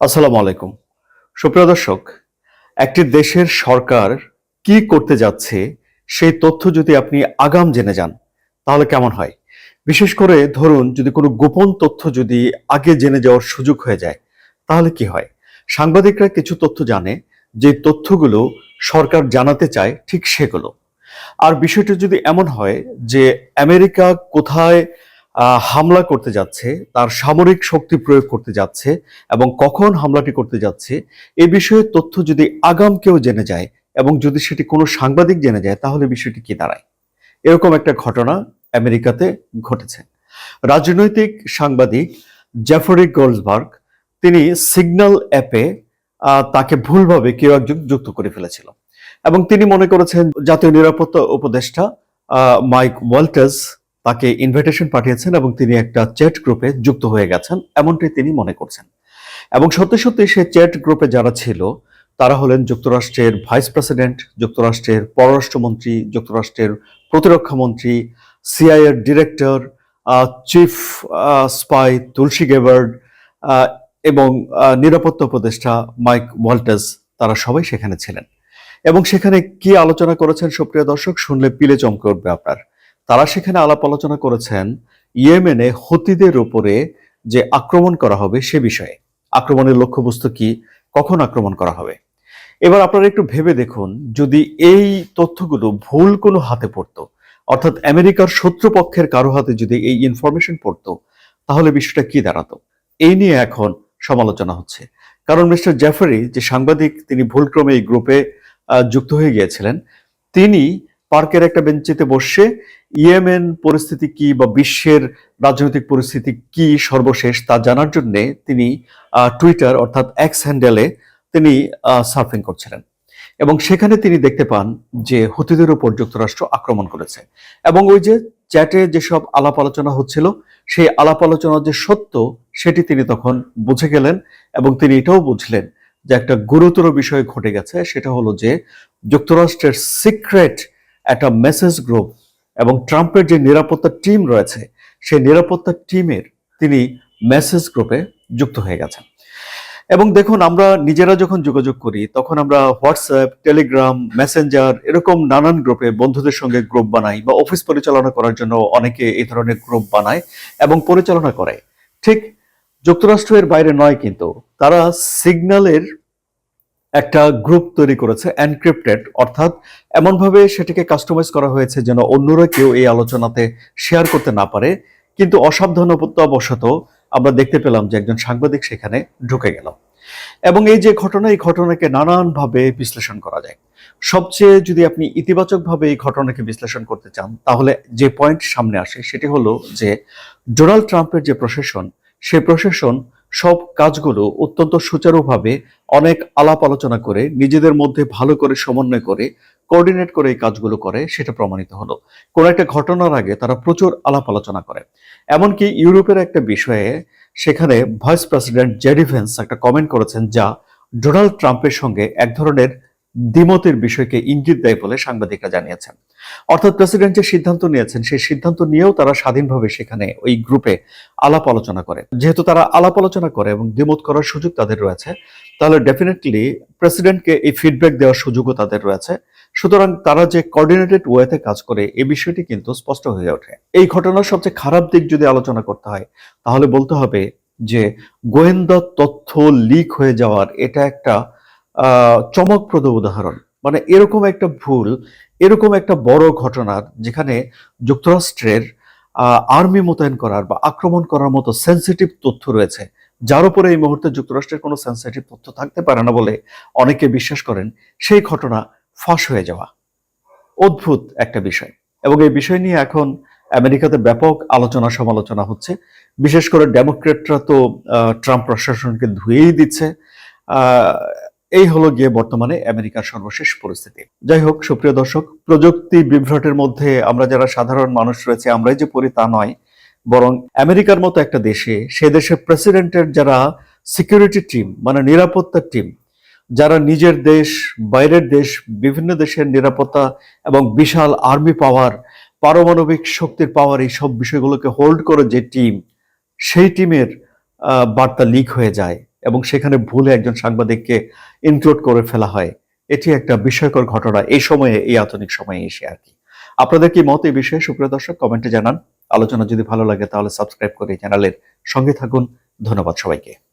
আসসালামু আলাইকুম। সুপ্রিয় দর্শক, একটি দেশের সরকার কি করতে যাচ্ছে সেই তথ্য যদি আপনি আগাম জেনে যান, তাহলে কেমন হয়? বিশেষ করে ধরুন, যদি কোনো গোপন তথ্য যদি আগে জেনে যাওয়ার সুযোগ হয়ে যায়, তাহলে কি হয়? সাংবাদিকরা কিছু তথ্য জানে, যে তথ্যগুলো সরকার জানাতে চায় ঠিক সেগুলো। আর বিষয়টা যদি এমন হয় যে আমেরিকা কোথায় হামলা করতে যাচ্ছে, তার সামরিক শক্তি প্রয়োগ করতে যাচ্ছে এবং কখন হামলাটি করতে যাচ্ছে, এ বিষয়ে তথ্য যদি আগাম কেউ জেনে যায় এবং যদি সেটি কোনো সাংবাদিক জেনে যায়, তাহলে বিষয়টি কি দাঁড়ায়? এরকম একটা ঘটনা আমেরিকাতে ঘটেছে। রাজনৈতিক সাংবাদিক জেফরি গোল্ডসবার্গ তিনি সিগন্যাল অ্যাপে তাকে ভুলভাবে কেউ একজন যুক্ত করে ফেলেছিল এবং তিনি মনে করেছেন, জাতীয় নিরাপত্তা উপদেষ্টা মাইক ওয়াল্টার্স তাকে ইনভিটেশন পাঠিয়েছেন এবং তিনি একটা চ্যাট গ্রুপে যুক্ত হয়ে গেছেন, এমনটি তিনি মনে করছেন। এবং সত্যি সত্যি সে চ্যাট গ্রুপে যারা ছিল, তারা হলেন যুক্তরাষ্ট্রের ভাইস প্রেসিডেন্ট যুক্তরাষ্ট্রের পররাষ্ট্রমন্ত্রী, যুক্তরাষ্ট্রের প্রতিরক্ষা মন্ত্রী সিআইএর director chief spy Tulsi Gabbard এবং নিরাপত্তা উপদেষ্টা মাইক ওয়াল্টাস তারা সবাই সেখানে ছিলেন। এবং সেখানে কি আলোচনা করেছেন সুপ্রিয় দর্শক, শুনলে পিলে চমকে উঠবে আপনার। তারা সেখানে আলাপ আলোচনা করেছেন ইয়েমেনে হতিদের উপরে যে আক্রমণ করা হবে সে বিষয়ে। আক্রমণের লক্ষ্যবস্তু কি? কখন আক্রমণ করা হবে? এবার আপনারা একটু ভেবে দেখুন, যদি এই তথ্যগুলো ভুল কোনো হাতে পড়তো, অর্থাৎ আমেরিকার শত্রুপক্ষের কারও হাতে যদি এই ইনফরমেশন পড়তো, তাহলে বিষয়টা কি দাঁড়াতো? এই নিয়ে এখন সমালোচনা হচ্ছে। কারণ মিস্টার জেফারি, যে সাংবাদিক, তিনি ভুলক্রমে এই গ্রুপে যুক্ত হয়ে গিয়েছিলেন, তিনি পার্কের একটা বেঞ্চিতে বসে ইয়েমেন পরিস্থিতি কি বা বিশ্বের রাজনৈতিক পরিস্থিতি কি সর্বশেষ তা জানার জন্য তিনি টুইটার অর্থাৎ এক্স হ্যান্ডেলে তিনি সার্ফিং করছিলেন। এবং সেখানে তিনি দেখতে পান যে হুতিদের উপর যুক্তরাষ্ট্র আক্রমণ করেছে। এবং ওই যে চ্যাটে যেসব আলাপ আলোচনা হচ্ছিল, সেই আলাপ আলোচনা যে সত্য, সেটি তিনি তখন বুঝে গেলেন এবং তিনি এটাও বুঝলেন যে একটা গুরুতর বিষয় ঘটে গেছে, সেটা হলো যে যুক্তরাষ্ট্রের সিক্রেট একটা মেসেজ গ্রুপ এবং ট্রাম্পের যে নিরাপত্তা টিম রয়েছে, সেই নিরাপত্তা টিমের তিনি মেসেজ গ্রুপে যুক্ত হয়ে গেছেন। এবং দেখুন, আমরা নিজেরা যখন যোগাযোগ করি, তখন আমরা হোয়াটসঅ্যাপ টেলিগ্রাম মেসেঞ্জার এরকম নানান গ্রুপে বন্ধুদের সঙ্গে গ্রুপ বানাই বা অফিস পরিচালনা করার জন্য অনেকে এই ধরনের গ্রুপ বানায় এবং পরিচালনা করে। ঠিক যুক্তরাষ্ট্রের বাইরে নয় কিন্তু, তারা সিগন্যালের একটা গ্রুপ তৈরি করেছে এনক্রিপ্টেড অর্থাৎ এমনভাবে সেটাকে কাস্টমাইজ করা হয়েছে যেন অন্যরা কেউ এই আলোচনাতে শেয়ার করতে না পারে। কিন্তু অসাবধানতাবশত আমরা দেখতে পেলাম যে একজন সাংবাদিক সেখানে ঢুকে গেল। এবং এই যে ঘটনা, এই ঘটনাকে নানানভাবে বিশ্লেষণ করা যায়। সবচেয়ে যদি আপনি ইতিবাচকভাবে এই ঘটনাকে বিশ্লেষণ করতে চান, তাহলে যে পয়েন্ট সামনে আসে সেটি হলো যে ডোনাল্ড ট্রাম্পের যে প্রশাসন সেই প্রশাসন সব কাজগুলো অত্যন্ত সুচারুভাবে অনেক আলাপ আলোচনা করে, নিজেদের মধ্যে ভালো করে সমন্বয় করে কোঅর্ডিনেট করে এই কাজগুলো করে, সেটা প্রমাণিত হলো। কোনো একটা ঘটনার আগে তারা প্রচুর আলাপ আলোচনা করে। এমনকি ইউরোপের একটা বিষয়ে সেখানে ভাইস প্রেসিডেন্ট জেডিভেন্স একটা কমেন্ট করেছেন যা ডোনাল্ড ট্রাম্পের সঙ্গে এক ধরনের দ্বিমতের বিষয়কে ইঙ্গিত দেয় বলে সাংবাদিকরা জানিয়েছেন। অর্থাৎ প্রেসিডেন্ট যে সিদ্ধান্ত নিয়েছেন, সেই সিদ্ধান্ত নিয়েও তারা স্বাধীনভাবে সেখানে ওই গ্রুপে আলাপ আলোচনা করে। যেহেতু তারা আলাপ আলোচনা করে এবং দ্বিমত করার সুযোগ তাদের রয়েছে, তাহলে ডেফিনেটলি প্রেসিডেন্টকে এই ফিডব্যাক দেওয়ার সুযোগও তাদের রয়েছে। সুতরাং তারা যে কোঅর্ডিনেটেড ওয়েতে কাজ করে, এই বিষয়টি কিন্তু স্পষ্ট হয়ে ওঠে। এই ঘটনার সবচেয়ে খারাপ দিক যদি আলোচনা করতে হয়, তাহলে বলতে হবে যে গোয়েন্দা তথ্য লিক হয়ে যাওয়ার এটা একটা চমকপ্রদ উদাহরণ। মানে এরকম একটা ভুল, এরকম একটা বড় ঘটনার যেখানে যুক্তরাষ্ট্রের আর্মি মোতায়েন করার বা আক্রমণ করার মতো সেন্সিটিভ তথ্য রয়েছে, যার উপরে এই মুহূর্তে যুক্তরাষ্ট্রের কোনো সেন্সিটিভ তথ্য থাকতে পারে না বলে অনেকে বিশ্বাস করেন, সেই ঘটনা ফাঁস হয়ে যাওয়া। অদ্ভুত একটা বিষয়। এবং এই বিষয় নিয়ে এখন আমেরিকাতে ব্যাপক আলোচনা সমালোচনা হচ্ছে। বিশেষ করে ডেমোক্রেটরা তো ট্রাম্প প্রশাসনকে ধুয়েই দিচ্ছে। এই হলো গিয়ে বর্তমানে আমেরিকার সর্বশেষ পরিস্থিতি। যাই হোক, সুপ্রিয় দর্শক, প্রযুক্তি বিভ্রাটের মধ্যে আমরা যারা সাধারণ মানুষ রয়েছে, আমরাই যে পড়ি তা নয়, বরং আমেরিকার মতো একটা দেশে, সে দেশের প্রেসিডেন্টের যারা সিকিউরিটি টিম মানে নিরাপত্তা টিম, যারা নিজের দেশ, বাইরের দেশ, বিভিন্ন দেশের নিরাপত্তা এবং বিশাল আর্মি পাওয়ার, পারমাণবিক শক্তির পাওয়ার এই সব বিষয়গুলোকে হোল্ড করে যে টিম, সেই টিমের বার্তা লিক হয়ে যায়। এবং সেখানে ভুলে একজন সাংবাদিককে ইনক্লুড করে ফেলা হয়। এটি একটা বিস্ময়কর ঘটনা এই সময়ে, এই আধুনিক সময়ে এসে আর কি। আপনাদের কি মত এই বিষয়ে? সুপ্রিয় দর্শক, কমেন্টে জানান। আলোচনা যদি ভালো লাগে তাহলে সাবস্ক্রাইব করে চ্যানেলের সঙ্গে থাকুন। ধন্যবাদ সবাইকে।